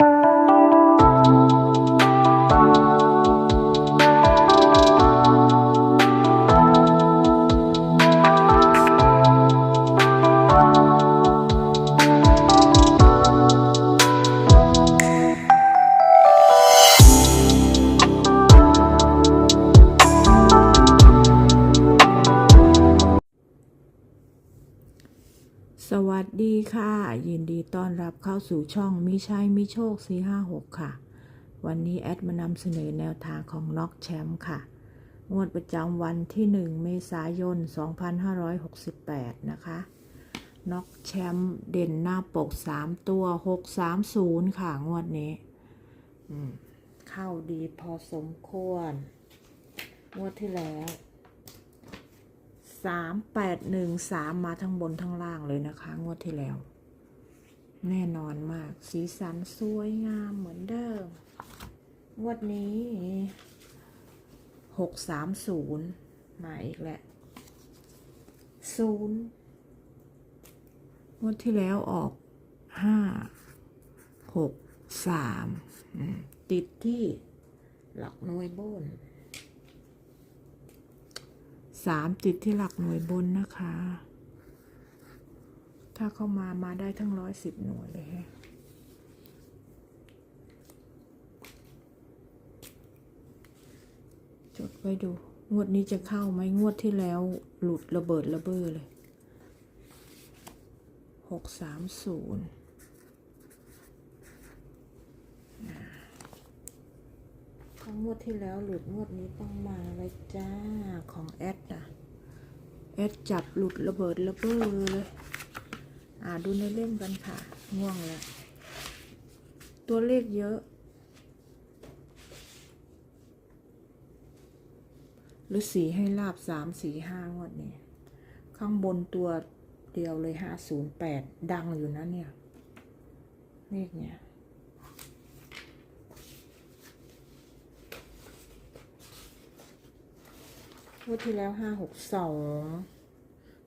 ส ค่ะ ยินดีต้อนรับเข้าสู่ช่องมิชัยมิโชค 456 ค่ะ วันนี้แอดมานำเสนอแนวทางของน็อกแชมป์ค่ะ งวดประจำวันที่ 1 เมษายน 2568 นะคะน็อกแชมป์เด่นหน้าปก 3 ตัว 630 ค่ะ งวดนี้ เข้าดีพอสมควร งวดที่แล้ว สามแปดหนึ่งสามมาทั้งบนทั้งล่างเลยนะคะ งวดที่แล้ว แน่นอนมาก สีสันสวยงามเหมือนเดิม งวดนี้หกสามศูนย์มาอีกแล้วศูนย์งวดที่แล้วออกห้าหกสามอืมติดที่หลักหน่วยบน สามติดที่หลักหน่วยบนนะคะ ถ้าเข้ามามาได้ทั้งร้อยสิบหน่วยเลยฮะจดไว้ดู งวดนี้จะเข้าไหมงวดที่แล้วหลุดระเบิดระเบ้อเลยหกสามศูนย์ ถ้างวดที่แล้วหลุดงวดนี้ต้องมาเลยจ้าของแอดนะแอดจับหลุดระเบิดระเบ้อเลย อ่าดูในเล่มกันค่ะ ง่วงแล้ว ตัวเลขเยอะ หรือสีให้ลาบสามสี่ห้างวดนี้ ข้างบนตัวเดียวเลยห้าศูนย์แปดดังอยู่นะเนี่ย เลขเนี่ย งวดที่แล้วห้าหกสอง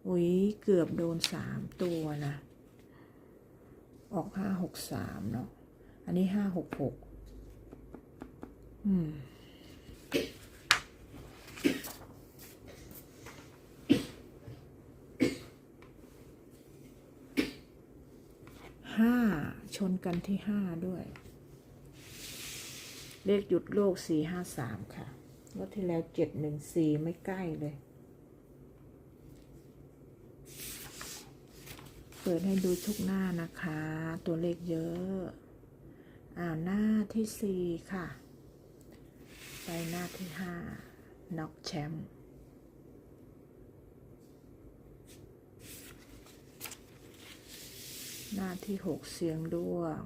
อุ้ยเกือบโดนสามตัวนะ ออกห้าหกสามเนาะ อันนี้ห้าหกหกอืมห้าชนกันที่ห้าด้วย เลขหยุดโลกสี่ห้าสามค่ะ งวดที่แล้วเจ็ดหนึ่งสี่ไม่ใกล้เลย เปิดให้ดูทุกหน้านะคะ ตัวเลขเยอะอ่าหน้าที่สี่ค่ะ ไปหน้าที่ห้าน็อกแชมป์หน้าที่หกเสียงด้วง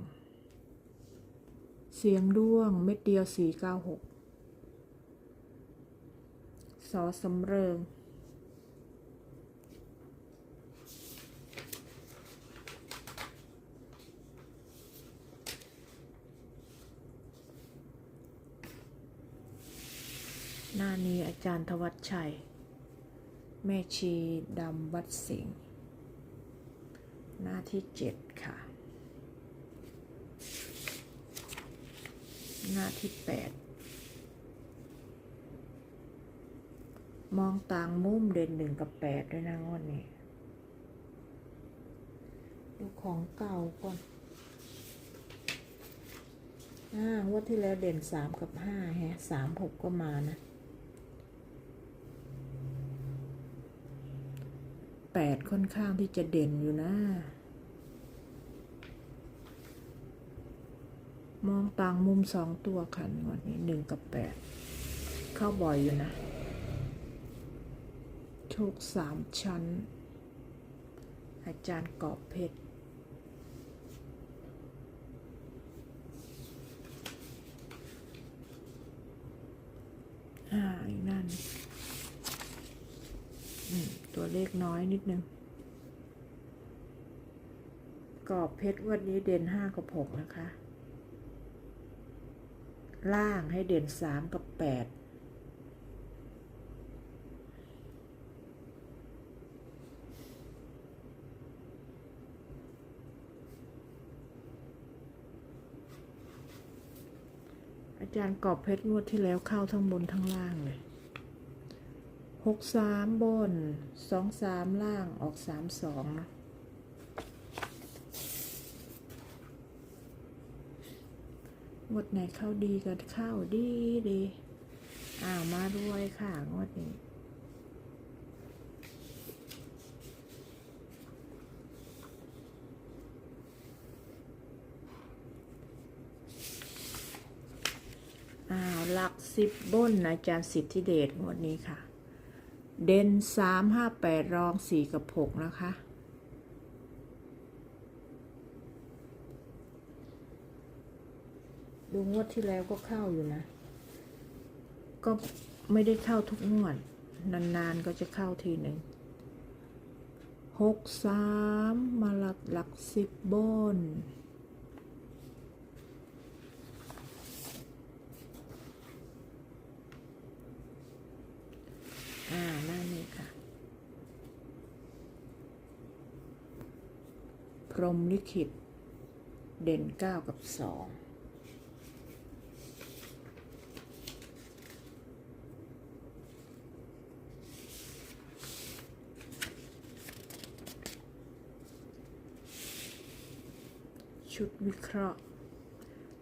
เสียงด้วงเม็ดเดียวสี่เก้าหก สอสำเริง หน้านี้อาจารย์ทวัชชัย แม่ชีดำวัดสิงห์หน้าที่เจ็ดค่ะ หน้าที่แปด มองต่างมุมเด่นหนึ่งกับแปดด้วยนะงวดนี้ดูของเก่าก่อนอ่างวดที่แล้วเด่นสามกับห้าแฮะสามหกก็มานะแปดค่อนข้างที่จะเด่นอยู่นะ มองต่างมุมสองตัวค่ะงวดนี้หนึ่งกับแปดเข้าบ่อยอยู่นะ โชคสามชั้น อาจารย์กอบเพชรอ่าอีกนั่นตัวเลขน้อยนิดนึงกรอบเพชรวันนี้เด่นห้ากับหกนะคะ ล่างให้เด่นสามกับแปด จารย์กอบเพชรงวดที่แล้วเข้าทั้งบนทั้งล่างเลยหกสามบนสองสามล่างออกสามสองนะงวดไหนเข้าดีก็เข้าดีดีอ้าวมาด้วยค่ะงวดนี้ อ้าว ห ลักสิบบนอาจารย์สิทธิเดชงวดนี้ค่ะ เด่นสามห้าแปดรองสี่กับหกนะคะ ดูงวดที่แล้วก็เข้าอยู่นะ ก็ไม่ได้เข้าทุกงวด นานๆก็จะเข้าทีหนึ่งหกสามมาหลักหลักสิบบน อ่าหน้านี้ค่ะ พ รมลิขิต เด่นเก้ากับสองชุดวิเคราะห์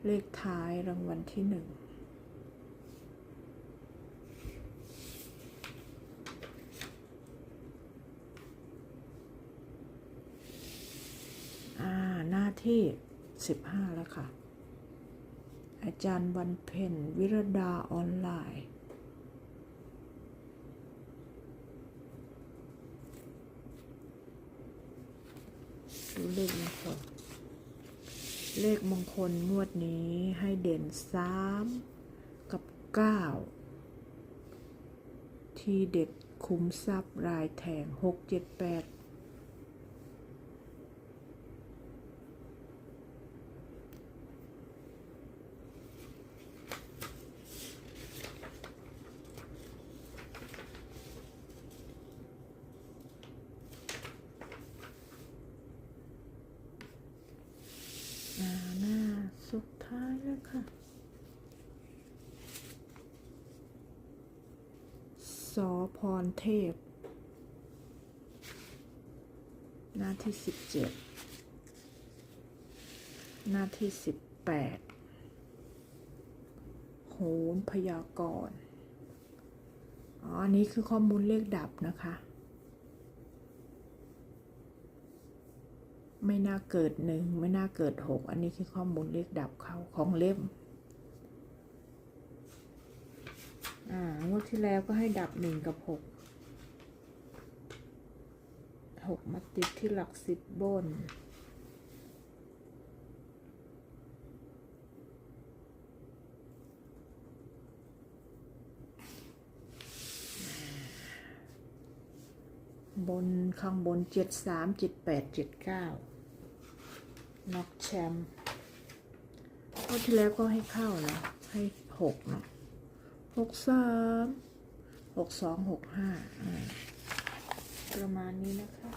เลขท้ายรางวัลที่หนึ่ง ที่ 15 แล้วค่ะ อาจารย์วันเพ็ญวิรดาออนไลน์ ดูเลขมงคล เลขมงคลงวดนี้ให้เด่น 3 กับ 9 ที่เด็ดคุ้มทรัพย์รายแทง 678 ท้ายแล้วค่ะสอพรเทพ หน้าที่สิบเจ็ดหน้าที่สิบแปดโหนพยากรณ์อ๋ออันนี้คือข้อมูลเลขดับนะคะ ไม่น่าเกิดหนึ่งไม่น่าเกิดหกอันนี้คือข้อมูลเลขดับเขาของเล่มอ่างวดที่แล้วก็ให้ดับหนึ่งกับหกหกมาติดที่หลักสิบบนบนข้างบนเจ็ดสามเจ็ดแปดเจ็ดเก้า น็อกแชมป์ก็ที่แล้วก็ให้เข้านะให้หกเนาะหกสามหกสองหกห้าประมาณนี้นะคะ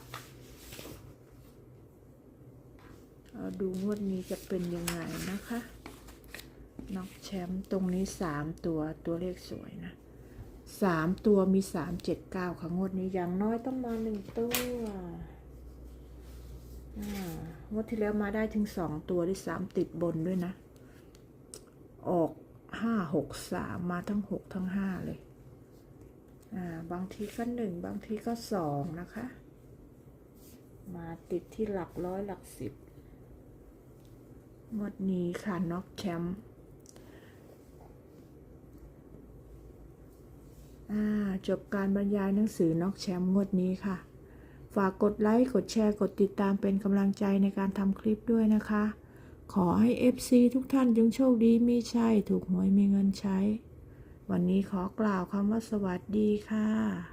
เอาดูงวดนี้จะเป็นยังไงนะคะน็อกแชมป์ตรงนี้สามตัวตัวเลขสวยนะสามตัวมีสามเจ็ดเก้าค่ะงวดนี้อย่างน้อยต้องมาหนึ่งตัว งวดที่แล้วมาได้ถึงสองตัวด้วยสามติดบนด้วยนะ ออกห้าหกสามมาทั้งหกทั้งห้าเลย อ่า บางทีก็หนึ่งบางทีก็สองนะคะ มาติดที่หลักร้อยหลักสิบงวดนี้ค่ะน็อกแชมป์อ่าจบการบรรยายหนังสือน็อกแชมป์งวดนี้ค่ะ ฝากกดไลค์ กดแชร์ กดติดตามเป็นกำลังใจในการทำคลิปด้วยนะคะ ขอให้ FC ทุกท่านจงโชคดีมีชัยถูกหวยมีเงินใช้ วันนี้ขอกล่าวคำว่าสวัสดีค่ะ